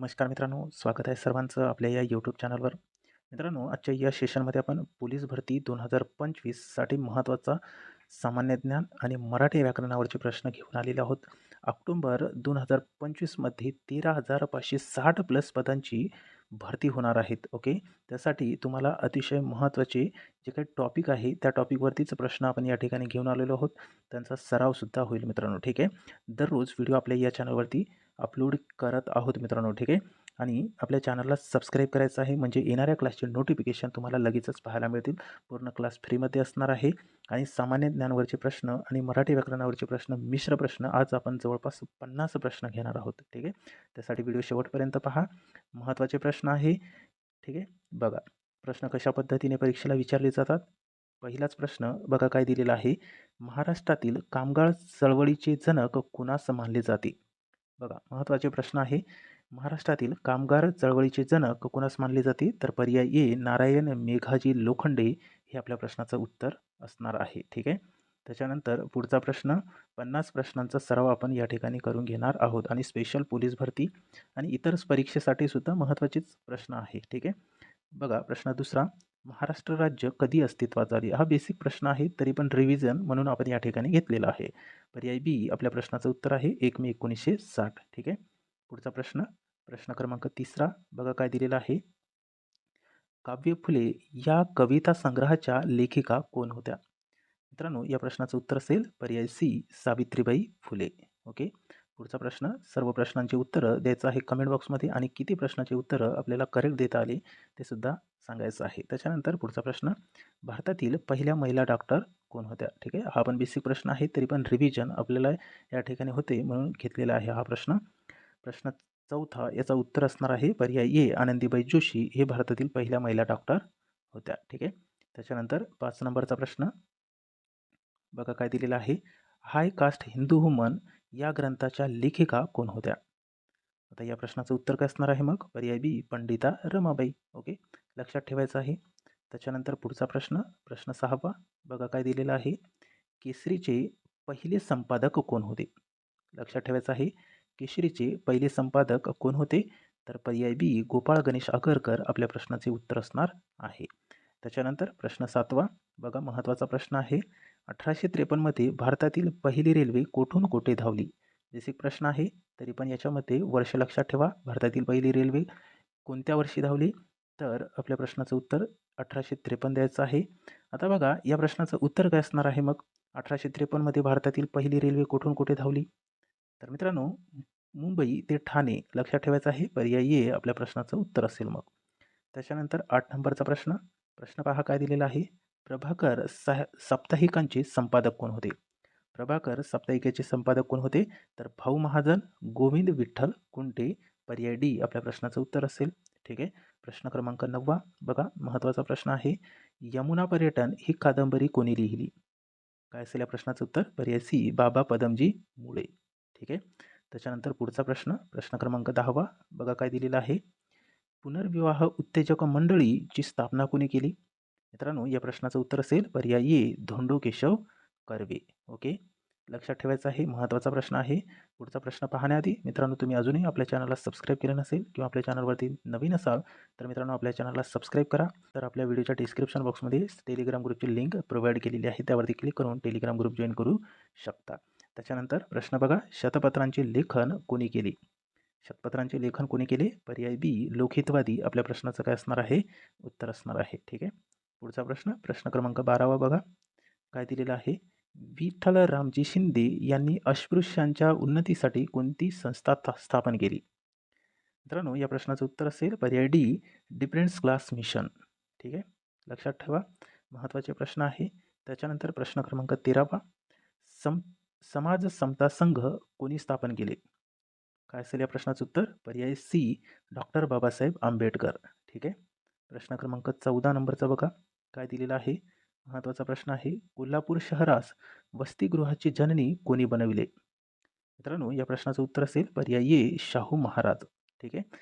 नमस्कार मित्रांनो स्वागत आहे सर्वांचं आपल्या या यूट्यूब चॅनलवर मित्रांनो आजच्या या सेशनमध्ये आपण पोलीस भरती दोन हजार पंचवीससाठी महत्त्वाचा सामान्य ज्ञान आणि मराठी व्याकरणावरचे प्रश्न घेऊन आलेले आहोत. ऑक्टोंबर दोन हजार पंचवीसमध्ये तेरा हजार पाचशे साठ प्लस पदांची भरती होणार आहेत ओके त्यासाठी तुम्हाला अतिशय महत्त्वाचे जे काही टॉपिक आहे त्या टॉपिकवरतीच प्रश्न आपण या ठिकाणी घेऊन आलेलो आहोत. त्यांचा सरावसुद्धा होईल मित्रांनो ठीक आहे? दररोज व्हिडिओ आपल्या या चॅनलवरती अपलोड करत आहोत मित्रांनो ठीक आहे? आणि आपल्या चॅनलला सबस्क्राईब करायचं आहे म्हणजे येणाऱ्या क्लासचे नोटिफिकेशन तुम्हाला लगेचच पाहायला मिळतील. पूर्ण क्लास फ्रीमध्ये असणार आहे. आणि सामान्य ज्ञानवरचे प्रश्न आणि मराठी व्याकरणावरचे प्रश्न मिश्र प्रश्न आज आपण जवळपास पन्नास प्रश्न घेणार आहोत ठीक आहे? त्यासाठी व्हिडिओ शेवटपर्यंत पहा. महत्त्वाचे प्रश्न आहे ठीक आहे? बघा प्रश्न कशा पद्धतीने परीक्षेला विचारले जातात? पहिलाच प्रश्न बघा काय दिलेला आहे. महाराष्ट्रातील कामगार चळवळीचे जनक कुणास मानले जाते? बघा महत्त्वाचे प्रश्न आहे. महाराष्ट्रातील कामगार चळवळीचे जनक कोणास मानले जाते? तर पर्याय ए नारायण मेघाजी लोखंडे हे आपल्या प्रश्नाचं उत्तर असणार आहे. ठीक आहे? त्याच्यानंतर पुढचा प्रश्न पन्नास प्रश्नांचा सराव आपण या ठिकाणी करून घेणार आहोत आणि स्पेशल पोलीस भरती आणि इतर परीक्षेसाठी सुद्धा महत्त्वाचेच प्रश्न आहे. ठीक आहे? बघा प्रश्न दुसरा महाराष्ट्र राज्य कधी अस्तित्वात आली? हा बेसिक प्रश्न आहे तरी पण रिव्हिजन म्हणून आपण या ठिकाणी घेतलेला आहे. पर्याय बी आपल्या प्रश्नाचं उत्तर आहे एक मे एकोणीसशे साठ. ठीक आहे? पुढचा प्रश्न प्रश्न क्रमांक तिसरा. बघा काय दिलेला आहे. काव्य फुले या कविता संग्रहाच्या लेखिका कोण होत्या? मित्रांनो या प्रश्नाचं उत्तर असेल पर्याय सी सावित्रीबाई फुले. ओके? पुढचा प्रश्न सर्व प्रश्नांची उत्तरं द्यायचं आहे कमेंट बॉक्समध्ये आणि किती प्रश्नाची उत्तरं आपल्याला करेक्ट देता आली ते सुद्धा सांगायचं आहे. त्याच्यानंतर पुढचा प्रश्न भारतातील पहिल्या महिला डॉक्टर कोण होत्या? ठीक आहे हा पण बेसिक प्रश्न आहे तरी पण रिव्हिजन आपल्याला या ठिकाणी होते म्हणून घेतलेला आहे हा प्रश्न. प्रश्न चौथा याचा उत्तर असणार आहे पर्याय ए आनंदीबाई जोशी हे भारतातील पहिल्या महिला डॉक्टर होत्या. ठीक आहे त्याच्यानंतर पाच नंबरचा प्रश्न. बघा काय दिलेला आहे. हाय कास्ट हिंदू हुमन या ग्रंथाच्या लेखिका कोण होत्या? आता या प्रश्नाचं उत्तर काय असणार आहे मग? पर्याय बी पंडिता रमाबाई. ओके? लक्षात ठेवायचं आहे. त्याच्यानंतर पुढचा प्रश्न प्रश्न सहावा. बघा काय दिलेला आहे. केसरीचे पहिले संपादक कोण होते? लक्षात ठेवायचं आहे. केसरीचे पहिले संपादक कोण होते? तर पर्याय बी गोपाळ गणेश आगरकर आपल्या प्रश्नाचे उत्तर असणार आहे. त्याच्यानंतर प्रश्न सातवा. बघा महत्त्वाचा प्रश्न आहे. अठराशे त्रेपन्नमध्ये भारतातील पहिली रेल्वे कोठून कोठे धावली? बेसिक प्रश्न आहे तरी पण याच्यामध्ये वर्ष लक्षात ठेवा. भारतातील पहिली रेल्वे कोणत्या वर्षी धावली? तर आपल्या प्रश्नाचं उत्तर अठराशे त्रेपन्न द्यायचं आहे. आता बघा या प्रश्नाचं उत्तर काय असणार आहे मग? अठराशे त्रेपन्नमध्ये भारतातील पहिली रेल्वे कुठून कुठे धावली? तर मित्रांनो मुंबई ते ठाणे लक्षात ठेवायचं आहे पर्याय ए आपल्या प्रश्नाचं उत्तर असेल मग. त्याच्यानंतर आठ नंबरचा प्रश्न. प्रश्न पहा काय दिलेला आहे? प्रभाकर साह साप्ताहिकांचे संपादक कोण होते? प्रभाकर साप्ताहिकेचे संपादक कोण होते? तर भाऊ महाजन गोविंद विठ्ठल कुंटे पर्याय डी आपल्या प्रश्नाचं उत्तर असेल. ठीक आहे? प्रश्न क्रमांक नववा बघा महत्त्वाचा प्रश्न आहे. यमुना पर्यटन ही कादंबरी कोणी लिहिली? काय असेल या प्रश्नाचं उत्तर? पर्याय सी बाबा पदमजी मुळे. ठीक आहे? त्याच्यानंतर पुढचा प्रश्न प्रश्न क्रमांक दहावा बघा काय दिलेला आहे. पुनर्विवाह उत्तेजक मंडळीची स्थापना कोणी केली? मित्रांनो या प्रश्नाचं उत्तर असेल पर्याय ए धोंडो केशव कर्वे. ओके? लक्षात ठेवायचं आहे महत्त्वाचा प्रश्न आहे. पुढचा प्रश्न पाहण्याआधी मित्रांनो तुम्ही अजूनही आपल्या चॅनलला सबस्क्राईब केलं नसेल किंवा आपल्या चॅनलवरती नवीन असाल तर मित्रांनो आपल्या चॅनलला सबस्क्राईब करा. तर आपल्या व्हिडिओच्या डिस्क्रिप्शन बॉक्समध्ये टेलिग्राम ग्रुपची लिंक प्रोव्हाइड केलेली आहे त्यावरती क्लिक करून टेलिग्राम ग्रुप जॉईन करू शकता. त्याच्यानंतर प्रश्न बघा शतपत्रांचे लेखन कोणी केले? शतपत्रांचे लेखन कोणी केले? पर्याय बी लोकहितवादी आपल्या प्रश्नाचं काय असणार आहे? उत्तर असणार आहे. ठीक आहे? पुढचा प्रश्न प्रश्न क्रमांक बारावा बघा. काय दिलेला आहे? विठ्ठल रामजी शिंदे यांनी अस्पृश्यांच्या उन्नतीसाठी कोणती संस्था स्थापन केली? मित्रांनो या प्रश्नाचं उत्तर असेल पर्याय डी डिफरन्स क्लास मिशन. ठीक आहे? लक्षात ठेवा. महत्त्वाचे प्रश्न आहे. त्याच्यानंतर प्रश्न क्रमांक तेरावा. सम समाज समता संघ कोणी स्थापन केले? काय असेल या प्रश्नाचं उत्तर? पर्याय सी डॉक्टर बाबासाहेब आंबेडकर. ठीक आहे? प्रश्न क्रमांक चौदा नंबरचा बघा. काय दिलेला आहे? महत्त्वाचा प्रश्न आहे. कोल्हापूर शहरास वसतिगृहाची जननी कोणी बनविले? मित्रांनो या प्रश्नाचं उत्तर असेल पर्याय ये शाहू महाराज. ठीक आहे?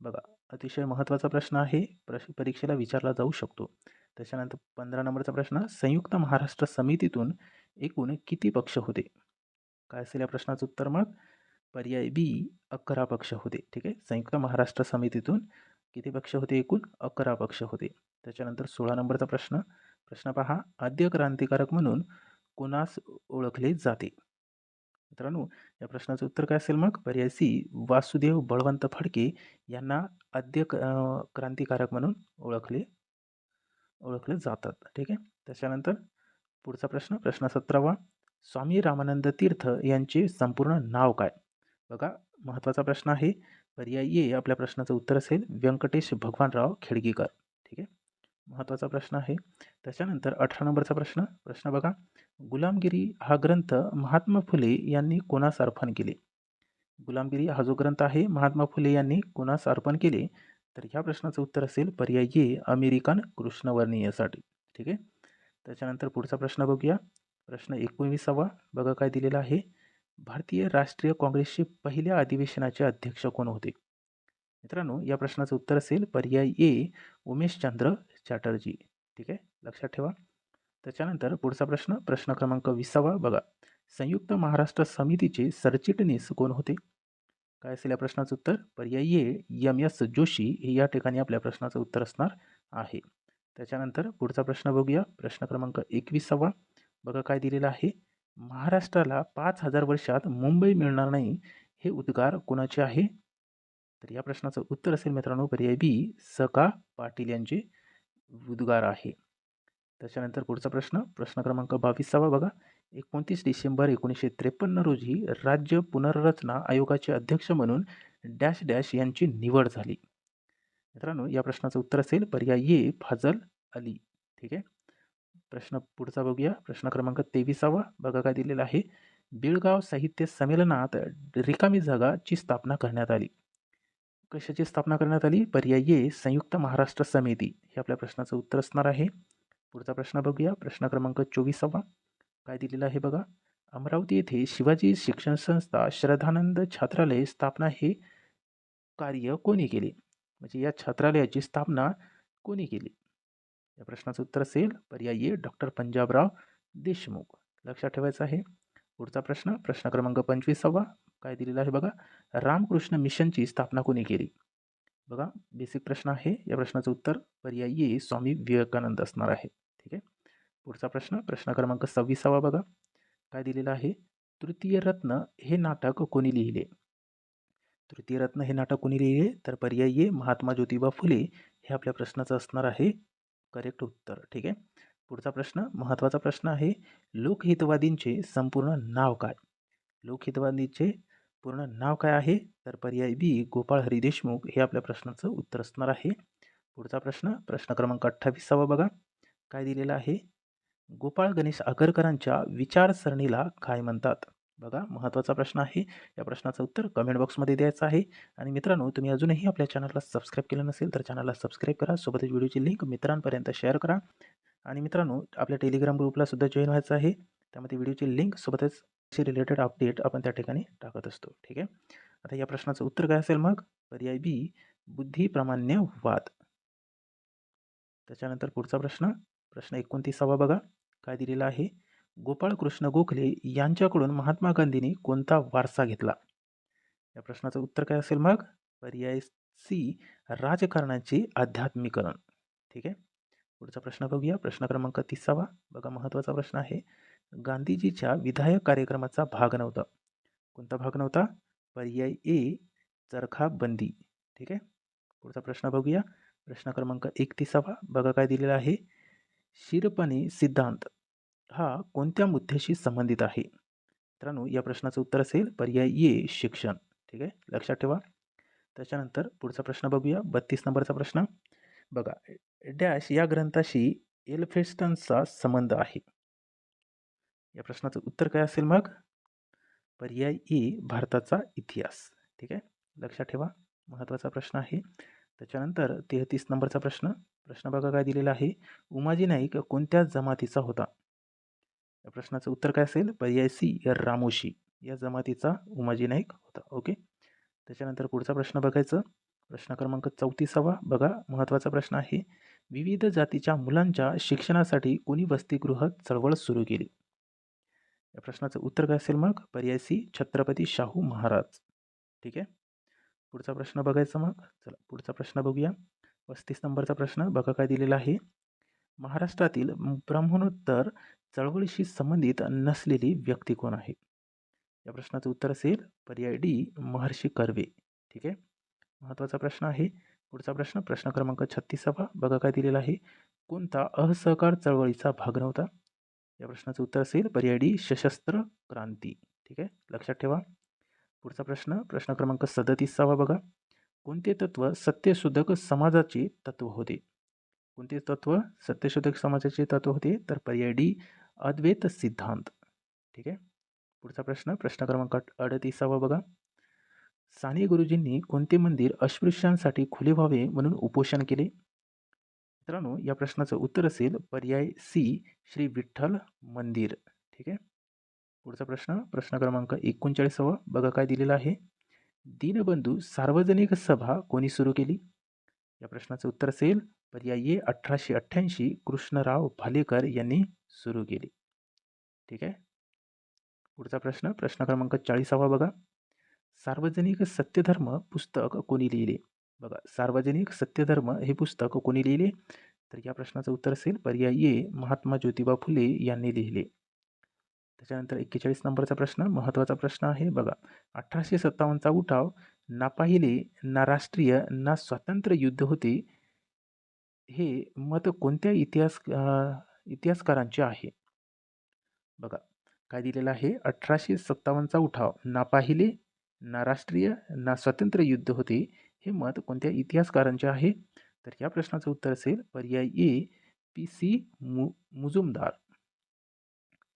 बघा अतिशय महत्त्वाचा प्रश्न आहे. प्रश परीक्षेला विचारला जाऊ शकतो. त्याच्यानंतर पंधरा नंबरचा प्रश्न संयुक्त महाराष्ट्र समितीतून एकूण किती पक्ष होते? काय असेल या प्रश्नाचं उत्तर मग? पर्याय बी अकरा पक्ष होते. ठीक आहे? संयुक्त महाराष्ट्र समितीतून किती पक्ष होते एकूण? अकरा पक्ष होते. त्याच्यानंतर सोळा नंबरचा प्रश्न. प्रश्न पहा. आद्य क्रांतिकारक म्हणून कोणास ओळखले जाते? मित्रांनो या प्रश्नाचं उत्तर काय असेल मग? पर्याय सी वासुदेव बळवंत फडके यांना आद्य क- क्रांतिकारक म्हणून ओळखले ओळखले जातात. ठीक आहे? त्याच्यानंतर पुढचा प्रश्न प्रश्न सतरावा. स्वामी रामानंद तीर्थ यांचे संपूर्ण नाव काय? बघा महत्त्वाचा प्रश्न आहे. पर्याय ए आपल्या प्रश्नाचं उत्तर असेल व्यंकटेश भगवानराव खेडगीकर. ठीक आहे? महत्त्वाचा प्रश्न आहे. त्याच्यानंतर अठरा नंबरचा प्रश्न प्रश्न बघा. गुलामगिरी हा ग्रंथ महात्मा फुले यांनी कोणास अर्पण केले? गुलामगिरी हा जो ग्रंथ आहे महात्मा फुले यांनी कोणास अर्पण केले? तर ह्या प्रश्नाचं उत्तर असेल पर्याय ए अमेरिकन कृष्णवर्णीयसाठी. ठीक आहे? त्याच्यानंतर पुढचा प्रश्न बघूया. प्रश्न एकोणवीसावा बघा काय दिलेला आहे. भारतीय राष्ट्रीय काँग्रेसचे पहिल्या अधिवेशनाचे अध्यक्ष कोण होते? मित्रांनो या प्रश्नाचं उत्तर असेल पर्याय ए उमेशचंद्र चॅटर्जी. ठीक आहे? लक्षात ठेवा. त्याच्यानंतर पुढचा प्रश्न प्रश्न क्रमांक विसावा बघा. संयुक्त महाराष्ट्र समितीचे सरचिटणीस कोण होते? काय असेल या प्रश्नाचं उत्तर? पर्याय ए एम एस जोशी हे या ठिकाणी आपल्या प्रश्नाचं उत्तर असणार आहे. त्याच्यानंतर पुढचा प्रश्न बघूया. प्रश्न क्रमांक एकविसावा. बघा काय दिलेलं आहे. महाराष्ट्राला पाच हजार वर्षात मुंबई मिळणार नाही हे उद्गार कोणाचे आहे? तर या प्रश्नाचं उत्तर असेल मित्रांनो पर्याय बी सका पाटील यांचे उद्गार आहे. त्याच्यानंतर पुढचा प्रश्न प्रश्न क्रमांक बावीसावा बघा. एकोणतीस डिसेंबर एकोणीसशे त्रेपन्न रोजी राज्य पुनर्रचना आयोगाचे अध्यक्ष म्हणून डॅश डॅश यांची निवड झाली. मित्रांनो या प्रश्नाचं उत्तर असेल पर्याय ए फाजल अली. ठीक आहे? प्रश्न पुढचा बघूया. प्रश्न क्रमांक तेविसावा. बघा काय दिलेला आहे. बिळगाव साहित्य संमेलनात रिकामी जागाची स्थापना करण्यात आली. कशाची स्थापना करण्यात आली? पर्याय संयुक्त महाराष्ट्र समिती. हे आपल्या प्रश्नाचं उत्तर असणार आहे. पुढचा प्रश्न बघूया. प्रश्न क्रमांक चोवीसावा. काय दिलेला आहे बघा? अमरावती येथे शिवाजी शिक्षण संस्था श्रद्धानंद छात्रालय स्थापना हे कार्य कोणी केले? म्हणजे या छात्रालयाची स्थापना कोणी केली? या प्रश्नाचं उत्तर असेल पर्याय ए डॉक्टर पंजाबराव देशमुख. लक्षात ठेवायचं आहे. पुढचा प्रश्न प्रश्न क्रमांक पंचवीसावा. काय दिलेला आहे बघा? रामकृष्ण मिशनची स्थापना कोणी केली? बघा बेसिक प्रश्न आहे. या प्रश्नाचं उत्तर पर्याय ए स्वामी विवेकानंद असणार आहे. ठीक आहे? पुढचा प्रश्न प्रश्न क्रमांक सव्वीसावा बघा. काय दिलेलं आहे? तृतीय रत्न हे नाटक कोणी लिहिले? तृतीय रत्न हे नाटक कोणी लिहिले? तर पर्याय ए महात्मा ज्योतिबा फुले. हे आपल्या प्रश्नाचं असणार आहे. करेक्ट उत्तर. ठीक आहे? पुढचा प्रश्न महत्त्वाचा प्रश्न आहे लोकहितवादींचे संपूर्ण नाव काय? लोकहितवादीचे पूर्ण नाव काय आहे? तर पर्याय बी गोपाळ हरी देशमुख हे आपल्या प्रश्नाचं उत्तर असणार आहे. पुढचा प्रश्न प्रश्न क्रमांक अठ्ठावीसावा बघा. काय दिलेला आहे? गोपाळ गणेश आगरकरांच्या विचारसरणीला काय म्हणतात? बघा महत्त्वाचा प्रश्न आहे. या प्रश्नाचं उत्तर कमेंट बॉक्समध्ये द्यायचं आहे. आणि मित्रांनो तुम्ही अजूनही आपल्या चॅनलला सबस्क्राईब केलं नसेल तर चॅनलला सबस्क्राईब करा. सोबतच व्हिडिओची लिंक मित्रांपर्यंत शेअर करा. आणि मित्रांनो आपल्या टेलिग्राम ग्रुपला सुद्धा जॉईन व्हायचं आहे. त्यामध्ये व्हिडिओची लिंक सोबतच रिलेटेड अपडेट आपण त्या ठिकाणी टाकत असतो. ठीक आहे? आता या प्रश्नाचं उत्तर काय असेल मग? पर्याय बी बुद्धिप्रामाण्यवाद त्याच्यानंतर पुढचा प्रश्न. प्रश्न एकोणतीसावा बघा. काय दिलेला आहे? गोपाळकृष्ण गोखले यांच्याकडून महात्मा गांधींनी कोणता वारसा घेतला? या प्रश्नाचं उत्तर काय असेल मग? पर्याय सी राजकारणाचे आध्यात्मिकरण. ठीक आहे? पुढचा प्रश्न बघूया. प्रश्न क्रमांक तिसावा. बघा महत्त्वाचा प्रश्न आहे. गांधीजीच्या विधायक कार्यक्रमाचा भाग नव्हता. कोणता भाग नव्हता? पर्याय ए चरखा बंदी ठीक आहे? पुढचा प्रश्न बघूया. प्रश्न क्रमांक एकतीसावा. बघा काय दिलेला आहे. शिरपणे सिद्धांत. हा कोणत्या मुद्द्याशी संबंधित आहे? मित्रांनो या प्रश्नाचं उत्तर असेल पर्याय ए शिक्षण. ठीक आहे? लक्षात ठेवा. त्याच्यानंतर पुढचा प्रश्न बघूया. बत्तीस नंबरचा प्रश्न. बघा डॅश या ग्रंथाशी एलफेस्टनचा संबंध आहे. या प्रश्नाचं उत्तर काय असेल मग? पर्याय ए भारताचा इतिहास. ठीक आहे? लक्षात ठेवा. महत्त्वाचा प्रश्न आहे. त्याच्यानंतर तेहतीस नंबरचा प्रश्न. प्रश्न बघा काय दिलेला आहे. उमाजी नाईक कोणत्या जमातीचा होता? या प्रश्नाचं उत्तर काय असेल? पर्याय सी रामोशी. या जमातीचा उमाजी नाईक होता. ओके? त्याच्यानंतर पुढचा प्रश्न बघायचं. प्रश्न क्रमांक चौतीसावा. बघा महत्त्वाचा प्रश्न आहे. विविध जातीच्या मुलांच्या शिक्षणासाठी कोणी वसतिगृह चळवळ सुरू केली? या प्रश्नाचं उत्तर काय असेल मग? पर्याय सी छत्रपती शाहू महाराज. ठीक आहे? पुढचा प्रश्न बघायचा मग. चला पुढचा प्रश्न बघूया. पस्तीस नंबरचा प्रश्न बघा काय दिलेला आहे. महाराष्ट्रातील ब्राह्मणोत्तर चळवळीशी संबंधित नसलेली व्यक्ती कोण आहे? या प्रश्नाचं उत्तर असेल पर्याय डी महर्षी कर्वे. ठीक आहे? महत्त्वाचा प्रश्न आहे. पुढचा प्रश्न प्रश्न क्रमांक छत्तीसावा. बघा काय दिलेला आहे. कोणता असहकार चळवळीचा भाग नव्हता? या प्रश्नाचं उत्तर असेल पर्याय डी सशस्त्र क्रांती. ठीक आहे? लक्षात ठेवा. पुढचा प्रश्न प्रश्न क्रमांक सदतीसावा बघा. कोणते तत्व सत्यशोधक समाजाचे तत्व होते? कोणते तत्व सत्यशोधक समाजाचे तत्व होते? तर पर्याय डी अद्वैत सिद्धांत. ठीक आहे? पुढचा प्रश्न प्रश्न क्रमांक अडतीसावा बघा. साने गुरुजींनी कोणते मंदिर अस्पृश्यांसाठी खुले व्हावे म्हणून उपोषण केले? मित्रांनो या प्रश्नाचं उत्तर असेल पर्याय सी श्री विठ्ठल मंदिर. ठीक आहे? पुढचा प्रश्न प्रश्न क्रमांक एकोणचाळीसावा. बघा काय दिलेला आहे. दीनबंधू सार्वजनिक सभा कोणी सुरू केली? या प्रश्नाचं उत्तर असेल पर्याय ए अठराशे अठ्ठ्याऐंशी कृष्णराव भालेकर यांनी सुरू केली. ठीक आहे? पुढचा प्रश्न प्रश्न क्रमांक चाळीसावा बघा. सार्वजनिक सत्यधर्म पुस्तक कोणी लिहिले? बघा सार्वजनिक सत्यधर्म हे पुस्तक कोणी लिहिले? तर या प्रश्नाचं उत्तर असेल पर्याय ए महात्मा ज्योतिबा फुले यांनी लिहिले. त्याच्यानंतर एक्केचाळीस नंबरचा प्रश्न महत्त्वाचा प्रश्न आहे बघा. अठराशे सत्तावन्नचा उठाव ना पाहिले ना राष्ट्रीय ना स्वातंत्र्य युद्ध होते हे मत कोणत्या इतिहास इतिहासकारांचे आहे? बघा काय दिलेलं आहे? अठराशे सत्तावन्नचा उठाव. ना पाहिले ना राष्ट्रीय ना स्वातंत्र्य युद्ध होते हे मत कोणत्या इतिहासकारांचे आहे? तर या प्रश्नाचं उत्तर असेल पर्याय ए पी सी मु मुजुमदार.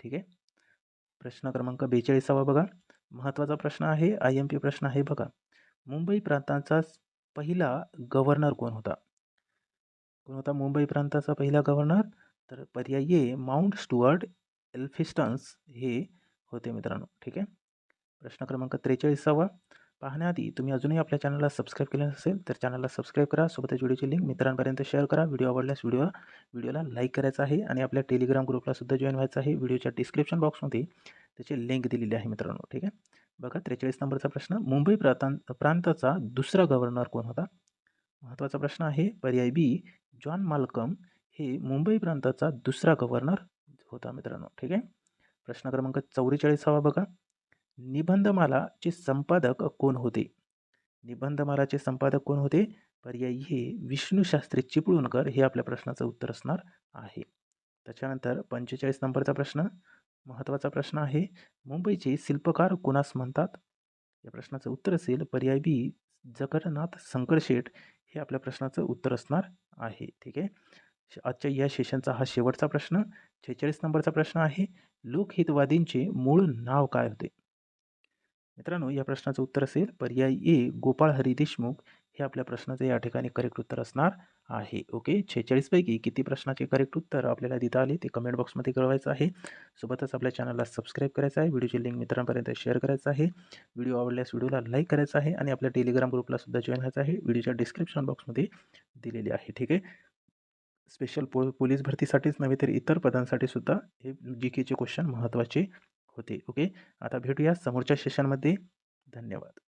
ठीक आहे? प्रश्न क्रमांक बेचाळीसावा बघा. महत्त्वाचा प्रश्न आहे आय एम पी प्रश्न आहे बघा. मुंबई प्रांताचा पहिला गव्हर्नर कोण होता? कोण होता मुंबई प्रांताचा पहिला गव्हर्नर तर पर्याय माउंट स्टुअर्ट एल्फिस्टन्स हे होते मित्रांनो ठीक आहे? प्रश्न क्रमांक त्रेचाळीसावा. पाहण्याआधी तुम्ही अजूनही आपल्या चॅनलला सबस्क्राईब केलं नसेल तर चॅनलला सबस्क्राईब करा. सोबतच व्हिडिओची लिंक मित्रांपर्यंत शेअर करा. व्हिडिओ आवडल्यास व्हिडिओ व्हिडिओला लाईक करायचा आहे आणि आपल्या टेलिग्राम ग्रुपला सुद्धा जॉईन व्हायचं आहे. व्हिडिओच्या डिस्क्रिप्शन बॉक्समध्ये त्याची लिंक दिलेली आहे मित्रांनो ठीक आहे? बघा त्रेचाळीस नंबरचा प्रश्न. मुंबई प्रांत प्रांताचा दुसरा गव्हर्नर कोण होता? महत्त्वाचा प्रश्न आहे पर्याय बी जॉन माल्कम हे मुंबई प्रांताचा दुसरा गव्हर्नर होता मित्रांनो. ठीक आहे? प्रश्न क्रमांक चौवेचाळीसावा बघा. निबंधमालाचे संपादक कोण होते? निबंधमालाचे संपादक कोण होते? पर्याय हे विष्णूशास्त्री चिपळूणकर हे आपल्या प्रश्नाचं उत्तर असणार आहे. त्याच्यानंतर पंचेचाळीस नंबरचा प्रश्न. महत्त्वाचा प्रश्न आहे. मुंबईचे शिल्पकार कोणास म्हणतात? या प्रश्नाचं उत्तर असेल पर्याय बी जगन्नाथ शंकरशेठ हे आपल्या प्रश्नाचं उत्तर असणार आहे. ठीक आहे? आजच्या या सेशनचा हा शेवटचा प्रश्न. छेचाळीस नंबरचा प्रश्न आहे. लोकहितवादींचे मूळ नाव काय होते? मित्रांनो या प्रश्नाचं उत्तर असेल पर्याय ए गोपाळ हरी देशमुख. हे आपल्या प्रश्नाचं या ठिकाणी करेक्ट उत्तर असणार आहे. ओके छेचाळीसपैकी किती प्रश्नाचे करेक्ट उत्तर आपल्याला देता आले? ते कमेंट बॉक्समध्ये कळवायचं आहे. सोबतच आपल्या चॅनलला सबस्क्राईब करायचं आहे. व्हिडिओची लिंक मित्रांपर्यंत शेअर करायचं आहे. व्हिडिओ आवडल्यास व्हिडिओला लाईक करायचा आहे आणि आपल्या टेलिग्राम ग्रुपला सुद्धा जॉईन व्हायचं आहे. व्हिडिओच्या डिस्क्रिप्शन बॉक्समध्ये दिलेली आहे. ठीक आहे? स्पेशल पो पोलीस भरतीसाठीच नव्हे तर इतर पदांसाठी सुद्धा हे जी केचे क्वेश्चन महत्त्वाचे होते. ओके आता भेटूया समोरच्या सेशनमध्ये धन्यवाद.